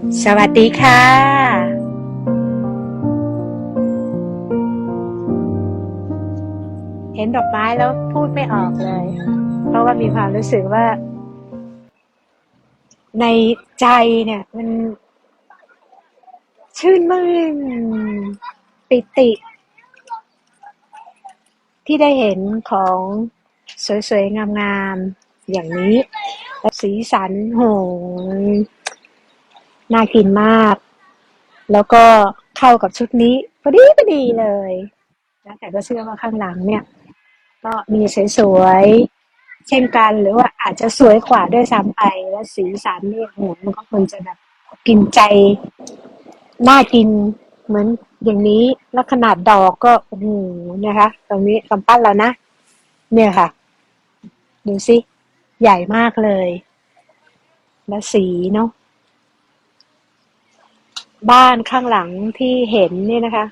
สวัสดีค่ะเห็นดอกไม้แล้วพูดไม่ออกเลย เพราะว่ามีความรู้สึกว่า ในใจเนี่ย มัน ชื่นมื่นปิติ ที่ได้เห็นของสวยๆ งามๆ อย่างนี้และสีสันโหย น่ากินมาก แล้วก็เข้ากับชุดนี้พอดีพอดีเลยนะแต่ก็เชื่อว่าข้างหลังเนี่ย ก็มีสวยๆเช่นกันหรือว่าอาจจะสวยกว่าด้วยซ้ำไปและสีสันนี่โหมันก็คงจะแบบกินใจน่ากินเหมือนอย่างนี้แล้วขนาดดอกก็โอ้โหนะคะ ตรงนี้กำปั้นแล้วนะ เนี่ยค่ะ ดูสิ ใหญ่มากเลย และสีเนาะ บ้านข้างหลังที่เห็นเนี่ยนะคะ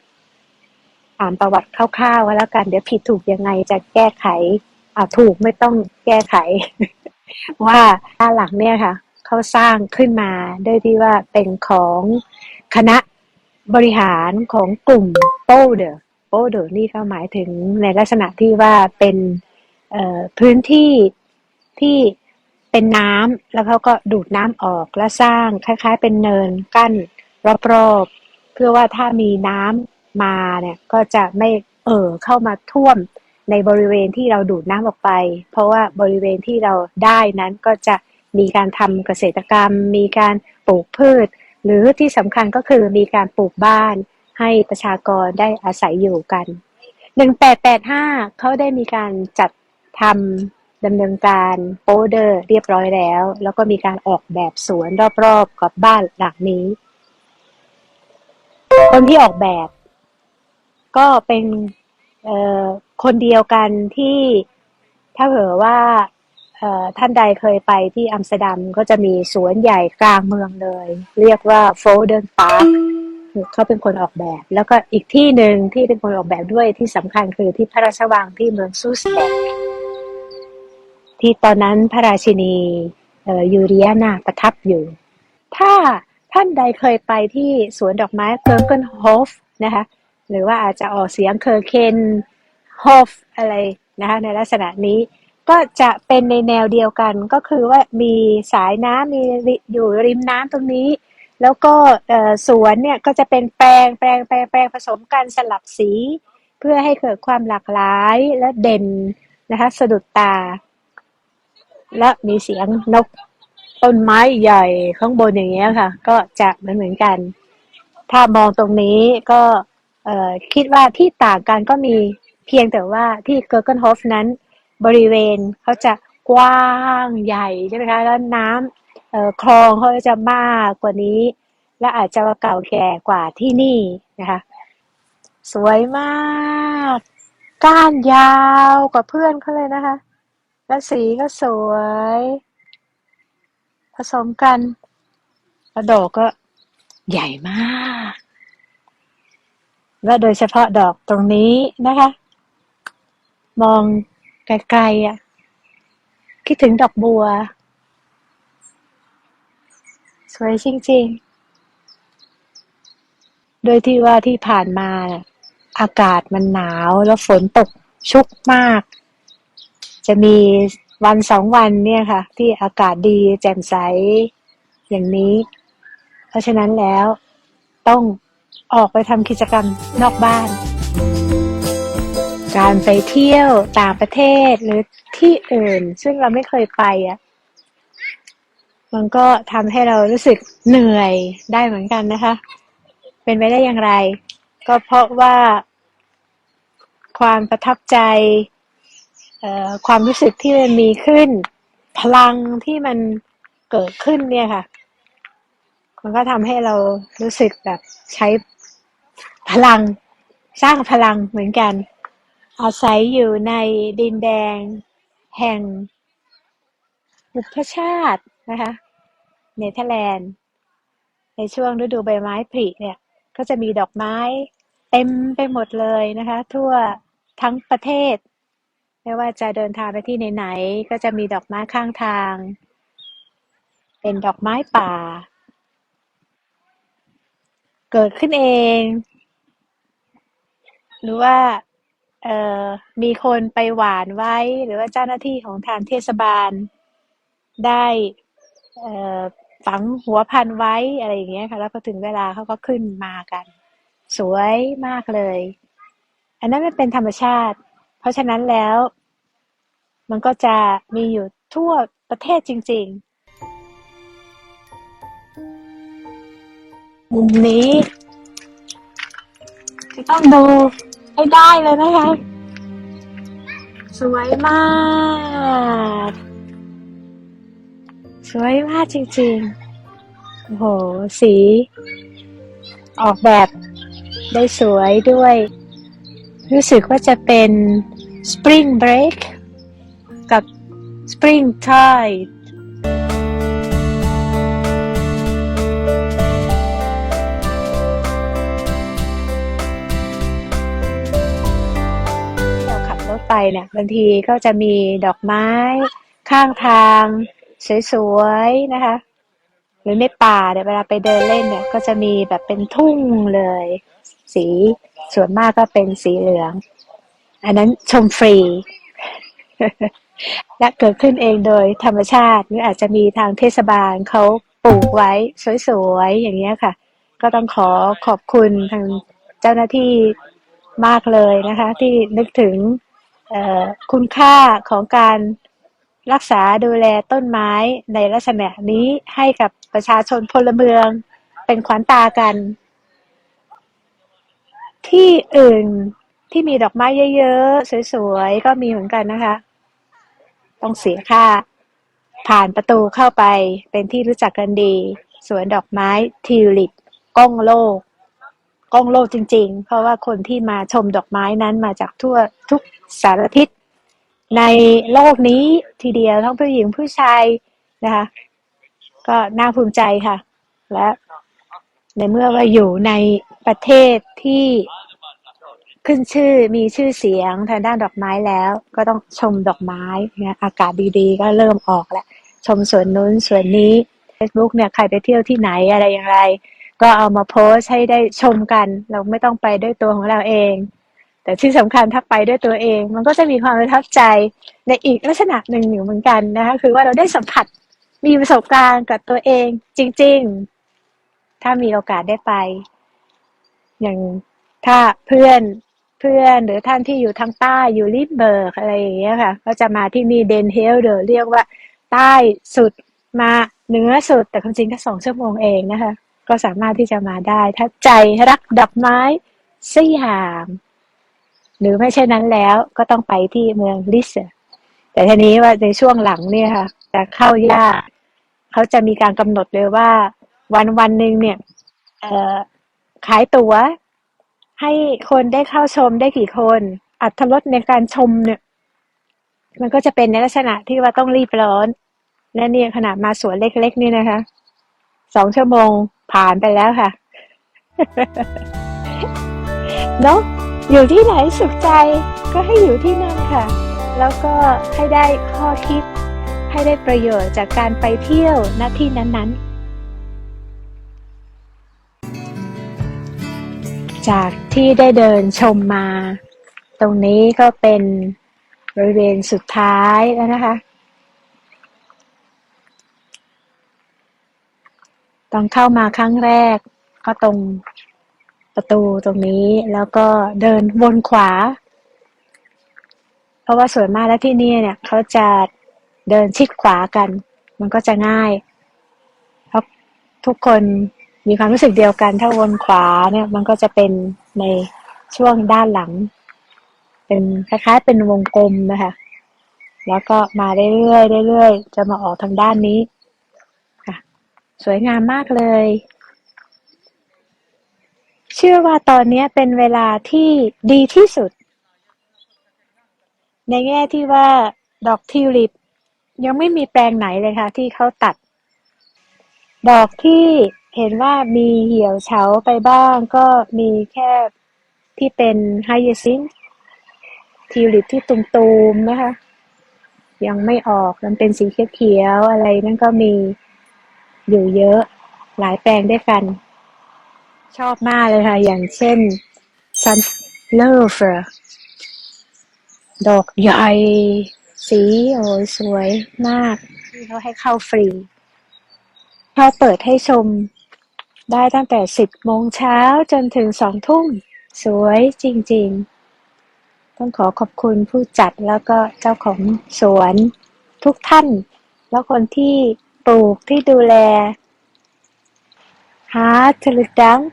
อ่านประวัติคร่าวๆไว้แล้วกัน เดี๋ยวผิดถูกยังไงจะแก้ไขอ่าถูกไม่ต้องแก้ไข ว่าบ้านหลังเนี่ยค่ะเขาสร้างขึ้นมาด้วยที่ว่าเป็นของคณะบริหารของกลุ่มโปเดอร์โปเดอร์นี่ก็หมายถึงในลักษณะที่ว่าเป็นพื้นที่ที่เป็นน้ำแล้วเขาก็ดูดน้ำออกและสร้างคล้าย ๆ เป็นเนินกั้น รอบๆเพื่อว่าถ้ามีน้ำมาเนี่ยก็จะไม่เอ่อเข้ามาท่วมในบริเวณที่เราดูดน้ำออกไป เพราะว่าบริเวณที่เราได้นั้นก็จะมีการทำเกษตรกรรม มีการปลูกพืช หรือที่สำคัญก็คือมีการปลูกบ้านให้ประชากรได้อาศัยอยู่กัน 1885 เขาได้มีการจัดทำดำเนินการโปเดอร์เรียบร้อยแล้ว แล้วก็มีการออกแบบสวนรอบๆ กับบ้านหลังนี้ คนที่ออกแบบ ก็เป็นคนเดียวกันที่ถ้าเผื่อว่าท่านใดเคยไปที่อัมสเตอร์ดัมก็จะมีสวนใหญ่กลางเมืองเลย เรียกว่าโฟลเดนพาร์คเขาเป็นคนออกแบบ แล้วก็อีกที่หนึ่งที่เป็นคนออกแบบด้วยที่สำคัญคือที่พระราชวังที่เมืองซูสแบกที่ตอนนั้นพระราชินีออยูเรียนาประทับอยู่ ถ้า ท่านใดเคยไปที่สวนดอกไม้เคิร์เกนโฮฟนะคะหรือว่าอาจจะออกเสียงเคอร์เคนโฮฟอะไรนะคะในลักษณะนี้ก็จะเป็นในแนวเดียวกันก็คือว่ามีสายน้ำมีอยู่ริมน้ำตรงนี้ แล้วก็สวนเนี่ยก็จะเป็นแปลงแปลงแปลงแปลงผสมกันสลับสี เพื่อให้เกิดความหลากหลายและเด่นนะคะสะดุดตา และมีเสียงนก ต้นไม้ใหญ่ข้างบนอย่างเงี้ยค่ะ ก็จะเหมือนเหมือนกัน ถ้ามองตรงนี้ก็คิดว่าที่ต่างกันก็มีเพียงแต่ว่าที่เกอร์เกนโฮฟนั้นบริเวณเขาจะกว้างใหญ่ใช่ไหมคะแล้วน้ำคลองเขาจะมากกว่านี้ และอาจจะเก่าแก่กว่าที่นี่นะคะสวยมากก้านยาวกว่าเพื่อนเขาเลยนะคะ และสีก็สวย ผสมกันแล้วดอกก็ใหญ่มาก และโดยเฉพาะดอกตรงนี้นะคะ มองไกลๆอะ คิดถึงดอกบัว สวยจริงๆ โดยที่ว่าที่ผ่านมาอากาศมันหนาวแล้วฝนตกชุกมาก จะมี วันสองวันเนี่ยค่ะ ที่อากาศดีแจ่มใสอย่างนี้ เพราะฉะนั้นแล้วต้องออกไปทำกิจกรรมนอกบ้าน การไปเที่ยวต่างประเทศหรือที่อื่น ซึ่งเราไม่เคยไปอะ มันก็ทำให้เรารู้สึกเหนื่อยได้เหมือนกันนะคะ เป็นไปได้อย่างไร ก็เพราะว่าความประทับใจ ความรู้สึกที่มันมีขึ้น พลังที่มันเกิดขึ้นเนี่ยค่ะ มันก็ทำให้เรารู้สึกแบบใช้พลังสร้างพลังเหมือนกัน อาศัยอยู่ในดินแดง แห่งบุพชาตินะคะเนเธอร์แลนด์ในช่วงฤดูใบไม้ผลิเนี่ย ก็จะมีดอกไม้เต็มไปหมดเลยนะคะ ทั่วทั้งประเทศ ไม่ว่าจะเดินทางไปที่ไหนๆก็จะมีดอกไม้ข้างทาง เป็นดอกไม้ป่า เกิดขึ้นเอง หรือว่าเอ่อมีคนไปหวานไว้ หรือว่าเจ้าหน้าที่ของทางเทศบาล ได้เอ่อฝังหัวพันไว้อะไรอย่างเงี้ยค่ะแล้วพอถึงเวลาเขาก็ขึ้นมากัน สวยมากเลย อันนั้นมันเป็นธรรมชาติ เพราะฉะนั้นแล้ว มันก็จะมีอยู่ทั่วประเทศจริง ๆ มุมนี้ จะต้องดูให้ได้เลยนะคะ สวยมาก สวยมากจริงๆ โอ้โห สี ออกแบบได้สวยด้วย รู้สึกว่าจะเป็น Spring Break Spring Tide เราขับรถไปเนี่ยบางทีก็จะมีดอกไม้ข้างทาง สวยๆ นะคะ หรือในป่าเนี่ยเวลาไปเดินเล่นเนี่ย ก็จะมีแบบเป็นทุ่งเลย สีส่วนมากก็เป็นสีเหลือง อันนั้นชมฟรี และเกิดขึ้นเองโดยธรรมชาติหรืออาจจะมีทางเทศบาลเขาปลูกไว้สวยๆอย่างเงี้ยค่ะ ก็ต้องขอขอบคุณทางเจ้าหน้าที่มากเลยนะคะ ที่นึกถึงคุณค่าของการรักษาดูแลต้นไม้ในลักษณะนี้ให้กับประชาชนพลเมืองเป็นขวัญตากัน ที่อื่นที่มีดอกไม้เยอะๆ สวยๆ ก็มีเหมือนกันนะคะ ต้องเสียค่า ผ่านประตูเข้าไปเป็นที่รู้จักกันดี สวนดอกไม้ทิวลิปก้องโลกก้องโลกจริง ๆ เพราะว่าคนที่มาชมดอกไม้นั้นมาจากทั่วทุกสารทิศในโลกนี้ทีเดียวทั้งผู้หญิงผู้ชายนะคะ ก็น่าภูมิใจค่ะ และในเมื่อว่าอยู่ในประเทศที่ ขึ้นชื่อมีชื่อเสียงทางด้านดอกไม้แล้ว ก็ต้องชมดอกไม้เนี่ยอากาศดีๆ ก็เริ่มออกแล้วชมสวนนู้นสวนนี้ Facebook เนี่ยใครไปเที่ยวที่ไหนอะไรอย่างไร ก็เอามาโพสต์ให้ได้ชมกัน เราไม่ต้องไปด้วยตัวของเราเอง แต่ที่สำคัญถ้าไปด้วยตัวเอง มันก็จะมีความประทับใจในอีกลักษณะหนึ่งอยู่เหมือนกันนะคะคือว่าเราได้สัมผัสมีประสบการณ์กับตัวเองจริง ๆ ถ้ามีโอกาสได้ไป อย่างถ้าเพื่อน เพื่อนหรือท่านที่อยู่ทางใต้อยู่ลิบเบิร์กอะไรอย่างเงี้ยค่ะ ก็จะมาที่นี่เดนเฮลเดอเรียกว่าใต้สุดมาเหนือสุด แต่ความจริงแค่สองชั่วโมงเองนะคะ ก็สามารถที่จะมาได้ ถ้าใจรักดอกไม้สยาม หรือไม่ใช่นั้นแล้วก็ต้องไปที่เมืองลิสแต่ทีนี้ว่าในช่วงหลังเนี่ยค่ะจะเข้ายากเขาจะมีการกำหนดเลยว่า วันวันหนึ่งเนี่ยเอ่อขายตั๋ว ให้คนได้เข้าชมได้กี่คน อัตรสในการชมเนี่ย มันก็จะเป็นในลักษณะที่ว่าต้องรีบร้อน และเนี่ยขนาดมาสวนเล็กๆนี่นะคะสองชั่วโมงผ่านไปแล้วค่ะเนาะอยู่ที่ไหนสุขใจก็ให้อยู่ที่นั่นค่ะ แล้วก็ให้ได้ข้อคิด ให้ได้ประโยชน์จากการไปเที่ยวณที่นั้นๆ จากที่ได้เดินชมมา ตรงนี้ก็เป็นบริเวณสุดท้ายแล้วนะคะ ตอนเข้ามาครั้งแรก ก็ตรงประตูตรงนี้แล้วก็เดินวนขวา เพราะว่าส่วนมากแล้วที่นี่เนี่ย เขาจะเดินชิดขวากัน มันก็จะง่าย เพราะทุกคน มีความรู้สึกเดียวกัน ถ้าวนขวาเนี่ย มันก็จะเป็นในช่วงด้านหลัง เป็นคล้ายๆ เป็นวงกลมนะคะ แล้วก็มาเรื่อยๆเรื่อยๆจะมาออกทางด้านนี้ค่ะ สวยงามมากเลย เชื่อว่าตอนนี้เป็นเวลาที่ดีที่สุด ในแง่ที่ว่าดอกทิวลิปยังไม่มีแปลงไหนเลยค่ะ ที่เขาตัด ดอกที่ เห็นว่ามีเหี่ยวเฉาไปบ้าง ก็มีแค่ที่เป็นไฮยาซินทิวลิปที่ตุ่มๆนะคะ ยังไม่ออกมันเป็นสีเขียวๆอะไรนั่นก็มีอยู่เยอะหลายแปลงด้วยกัน ชอบมากเลยค่ะ อย่างเช่น sunflower ดอกใหญ่สีโอ้ยสวยมากที่เขาให้เข้าฟรีเขาเปิดให้ชม ได้ตั้งแต่สิบโมงเช้าจนถึงสองทุ่ม สวยจริงๆ ต้องขอขอบคุณผู้จัดแล้วก็เจ้าของสวนทุกท่าน แล้วคนที่ปลูกที่ดูแล Hartelijk dank.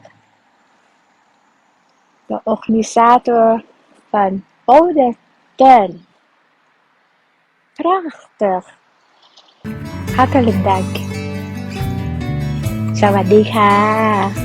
De organisator van Ode Den. Prachtig. Hartelijk dank. สวัสดีค่ะ